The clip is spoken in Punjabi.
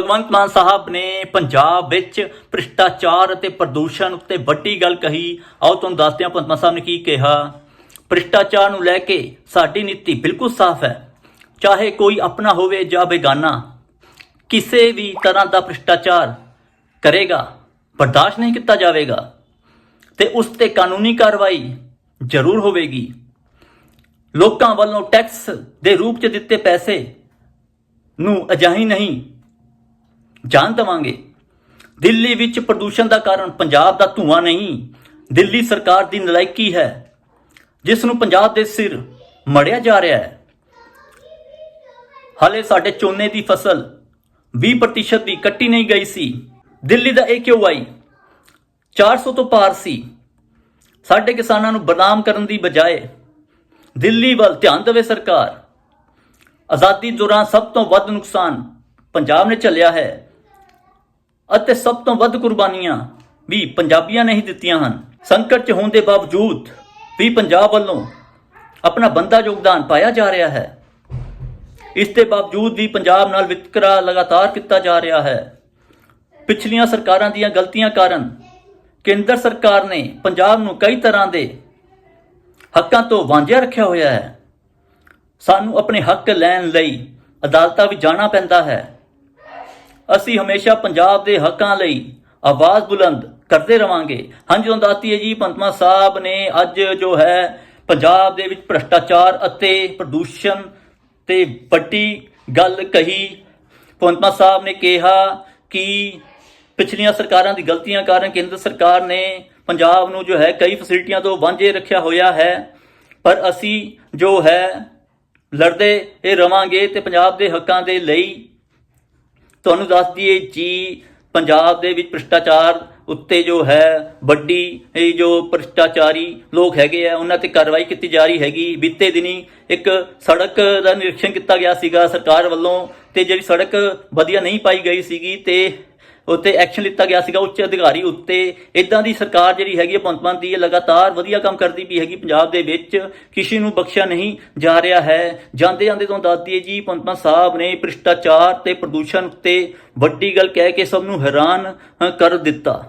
ਭਗਵੰਤ ਮਾਨ ਸਾਹਿਬ ਨੇ ਪੰਜਾਬ ਵਿੱਚ ਭ੍ਰਿਸ਼ਟਾਚਾਰ ਅਤੇ ਪ੍ਰਦੂਸ਼ਣ ਉੱਤੇ ਵੱਡੀ ਗੱਲ ਕਹੀ। ਆਓ ਤੁਹਾਨੂੰ ਦੱਸਦੇ ਹਾਂ, ਭਗਵੰਤ ਮਾਨ ਸਾਹਿਬ ਨੇ ਕੀ ਕਿਹਾ। ਭ੍ਰਿਸ਼ਟਾਚਾਰ ਨੂੰ ਲੈ ਕੇ ਸਾਡੀ ਨੀਤੀ ਬਿਲਕੁਲ ਸਾਫ਼ ਹੈ। ਚਾਹੇ ਕੋਈ ਆਪਣਾ ਹੋਵੇ ਜਾਂ ਬੇਗਾਨਾ, ਕਿਸੇ ਵੀ ਤਰ੍ਹਾਂ ਦਾ ਭ੍ਰਿਸ਼ਟਾਚਾਰ ਕਰੇਗਾ, ਬਰਦਾਸ਼ਤ ਨਹੀਂ ਕੀਤਾ ਜਾਵੇਗਾ ਤੇ ਉਸ ਤੇ ਕਾਨੂੰਨੀ ਕਾਰਵਾਈ ਜ਼ਰੂਰ ਹੋਵੇਗੀ। ਲੋਕਾਂ ਵੱਲੋਂ ਟੈਕਸ ਦੇ ਰੂਪ 'ਚ ਦਿੱਤੇ ਪੈਸੇ ਨੂੰ ਅਜਾਈ ਨਹੀਂ ਜਾਣ ਦੇਵਾਂਗੇ। ਦਿੱਲੀ ਵਿੱਚ ਪ੍ਰਦੂਸ਼ਣ ਦਾ ਕਾਰਨ ਪੰਜਾਬ ਦਾ ਧੂਆਂ ਨਹੀਂ, ਦਿੱਲੀ ਸਰਕਾਰ ਦੀ ਨਲਾਇਕੀ ਹੈ, ਜਿਸ ਨੂੰ ਪੰਜਾਬ ਦੇ ਸਿਰ ਮੜਿਆ ਜਾ ਰਿਹਾ ਹੈ। ਹਾਲੇ ਸਾਡੇ ਝੋਨੇ ਦੀ ਫਸਲ 20% ਦੀ ਕੱਟੀ ਨਹੀਂ ਗਈ ਸੀ। ਦਿੱਲੀ ਦਾ AQI 400 ਤੋਂ ਪਾਰ ਸੀ। ਸਾਡੇ ਕਿਸਾਨਾਂ ਨੂੰ ਬਦਨਾਮ ਕਰਨ ਦੀ ਬਜਾਏ ਦਿੱਲੀ ਵੱਲ ਧਿਆਨ ਦੇਵੇ ਸਰਕਾਰ। ਆਜ਼ਾਦੀ ਦੌਰਾਨ ਸਭ ਤੋਂ ਵੱਧ ਨੁਕਸਾਨ ਪੰਜਾਬ ਨੇ ਝੱਲਿਆ ਹੈ। ਅਤੇ ਸਭ ਤੋਂ ਵੱਧ ਕੁਰਬਾਨੀਆਂ ਵੀ ਪੰਜਾਬੀਆਂ ਨੇ ਹੀ ਦਿੱਤੀਆਂ ਹਨ। ਸੰਕਟ 'ਚ ਹੋਣ ਦੇ ਬਾਵਜੂਦ ਵੀ ਪੰਜਾਬ ਵੱਲੋਂ ਆਪਣਾ ਬੰਦਾ ਯੋਗਦਾਨ ਪਾਇਆ ਜਾ ਰਿਹਾ ਹੈ। ਇਸ ਦੇ ਬਾਵਜੂਦ ਵੀ ਪੰਜਾਬ ਨਾਲ ਵਿਤਕਰਾ ਲਗਾਤਾਰ ਕੀਤਾ ਜਾ ਰਿਹਾ ਹੈ। ਪਿਛਲੀਆਂ ਸਰਕਾਰਾਂ ਦੀਆਂ ਗਲਤੀਆਂ ਕਾਰਨ ਕੇਂਦਰ ਸਰਕਾਰ ਨੇ ਪੰਜਾਬ ਨੂੰ ਕਈ ਤਰ੍ਹਾਂ ਦੇ ਹੱਕਾਂ ਤੋਂ ਵਾਂਝਿਆ ਰੱਖਿਆ ਹੋਇਆ ਹੈ। ਸਾਨੂੰ ਆਪਣੇ ਹੱਕ ਲੈਣ ਲਈ ਅਦਾਲਤਾਂ ਵਿੱਚ ਜਾਣਾ ਪੈਂਦਾ ਹੈ। ਅਸੀਂ ਹਮੇਸ਼ਾ ਪੰਜਾਬ ਦੇ ਹੱਕਾਂ ਲਈ ਆਵਾਜ਼ ਬੁਲੰਦ ਕਰਦੇ ਰਵਾਂਗੇ। ਹਾਂਜੀ ਤੁਹਾਨੂੰ ਦੱਸਦੀ ਹੈ ਜੀ ਪੰਤਮਾ ਸਾਹਿਬ ਨੇ ਅੱਜ ਜੋ ਹੈ, ਪੰਜਾਬ ਦੇ ਵਿੱਚ ਭ੍ਰਸ਼ਟਾਚਾਰ ਅਤੇ ਪ੍ਰਦੂਸ਼ਣ ਤੇ ਵੱਡੀ ਗੱਲ ਕਹੀ। ਪੰਤਮਾ ਸਾਹਿਬ ਨੇ ਕਿਹਾ ਕਿ ਪਿਛਲੀਆਂ ਸਰਕਾਰਾਂ ਦੀ ਗਲਤੀਆਂ ਕਾਰਨ ਕੇਂਦਰ ਸਰਕਾਰ ਨੇ ਪੰਜਾਬ ਨੂੰ ਜੋ ਹੈ, ਕਈ ਫੈਸਿਲਿਟੀਆਂ ਤੋਂ ਵਾਂਝੇ ਰੱਖਿਆ ਹੋਇਆ ਹੈ। ਪਰ ਅਸੀਂ ਜੋ ਹੈ, ਲੜਦੇ ਇਹ ਰਵਾਂਗੇ ਤੇ ਪੰਜਾਬ ਦੇ ਹੱਕਾਂ ਦੇ ਲਈ ਤੁਹਾਨੂੰ ਦੱਸ ਦਈਏ ਜੀ, ਪੰਜਾਬ ਦੇ ਵਿੱਚ ਭ੍ਰਿਸ਼ਟਾਚਾਰ ਉੱਤੇ ਜੋ ਹੈ, ਵੱਡੀ ਇਹ ਜੋ ਭ੍ਰਿਸ਼ਟਾਚਾਰੀ ਲੋਕ ਹੈਗੇ ਆ, ਉਹਨਾਂ ਤੇ ਕਾਰਵਾਈ ਕੀਤੀ ਜਾ ਰਹੀ ਹੈਗੀ। ਬੀਤੇ ਦਿਨੀ ਇੱਕ ਸੜਕ ਦਾ ਨਿਰੀਖਣ ਕੀਤਾ ਗਿਆ ਸੀਗਾ ਸਰਕਾਰ ਵੱਲੋਂ ਤੇ ਜਿਹੜੀ ਸੜਕ ਵਧੀਆ ਨਹੀਂ ਪਾਈ ਗਈ ਸੀਗੀ ਤੇ ਉੱਤੇ ਐਕਸ਼ਨ ਲਿੱਤਾ ਗਿਆ ਸੀਗਾ, ਉੱਚ ਅਧਿਕਾਰੀ ਉੱਤੇ। ਇਦਾਂ ਦੀ ਸਰਕਾਰ ਜਿਹੜੀ ਹੈਗੀ ਹੈ ਭਗਵੰਤ ਮਾਨ ਦੀ, ਇਹ ਲਗਾਤਾਰ ਵਧੀਆ ਕੰਮ ਕਰਦੀ ਵੀ ਹੈਗੀ ਪੰਜਾਬ ਦੇ ਵਿੱਚ। ਕਿਸੇ ਨੂੰ ਬਖਸ਼ਿਆ ਨਹੀਂ ਜਾ ਰਿਹਾ ਹੈ। ਜਾਂਦੇ ਜਾਂਦੇ ਤੋਂ ਦੱਸ ਦਈਏ ਜੀ, ਭਗਵੰਤ ਮਾਨ ਸਾਹਿਬ ਨੇ ਭ੍ਰਿਸ਼ਟਾਚਾਰ ਤੇ ਪ੍ਰਦੂਸ਼ਣ ਉੱਤੇ ਵੱਡੀ ਗੱਲ ਕਹਿ ਕੇ ਸਭ ਨੂੰ ਹੈਰਾਨ ਕਰ ਦਿੱਤਾ।